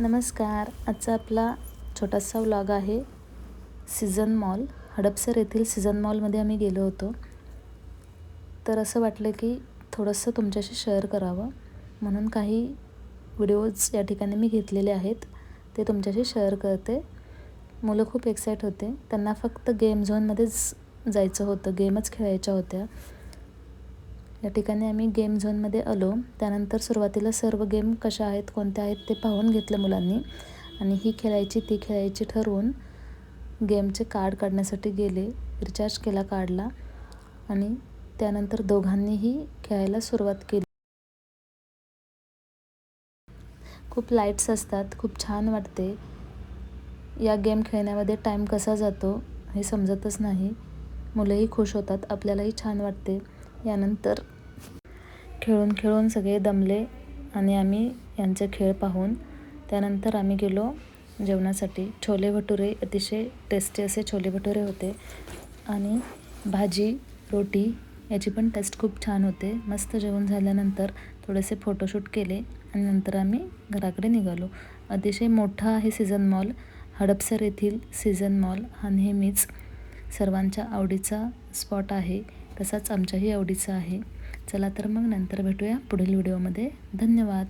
नमस्कार. आजचा आपला छोटासा व्लॉग आहे सीझन मॉल. हडपसर येथील सीझन मॉलमध्ये आम्ही गेलो होतो. तर असं वाटलं की थोडंसं तुमच्याशी शेअर करावं. म्हणून काही व्हिडिओज या ठिकाणी मी घेतलेले आहेत. ते तुमच्याशी शेअर करते. मुलं खूप एक्साईट होते. त्यांना फक्त गेम झोनमध्येच जायचं होतं. गेमच खेळायच्या होत्या. या ठिकाणी आम्ही गेम झोनमध्ये आलो. त्यानंतर सुरुवातीला सर्व गेम कशा आहेत कोणत्या आहेत ते पाहून घेतलं मुलांनी. आणि ही खेळायची ती खेळायची ठरवून गेमचे कार्ड काढण्यासाठी गेले रिचार्ज केला कार्डला आणि त्यानंतर दोघांनीही खेळायला सुरुवात केली. खूप लाईट्स असतात खूप छान वाटते. या गेम खेळण्यामध्ये टाईम कसा जातो हे समजतच नाही. मुलंही खुश होतात आपल्यालाही छान वाटते. यानंतर खेळून खेळून सगळे दमले आणि आम्ही यांचे खेळ पाहून त्यानंतर आम्ही गेलो जेवणासाठी. छोले भटुरे अतिशय टेस्टी असे छोले भटुरे होते आणि भाजी रोटी याची पण टेस्ट खूप छान होते. मस्त जेवण झाल्यानंतर थोडेसे फोटोशूट केले आणि नंतर आम्ही घराकडे निघालो. अतिशय मोठा आहे सीझन मॉल हडपसर येथील सीझन मॉल हा नेहमीच सर्वांच्या आवडीचा स्पॉट आहे. तसाच आमच्याही आवडीचा आहे. चला तर मग नंतर भेटूया पुढील व्हिडिओमध्ये. धन्यवाद.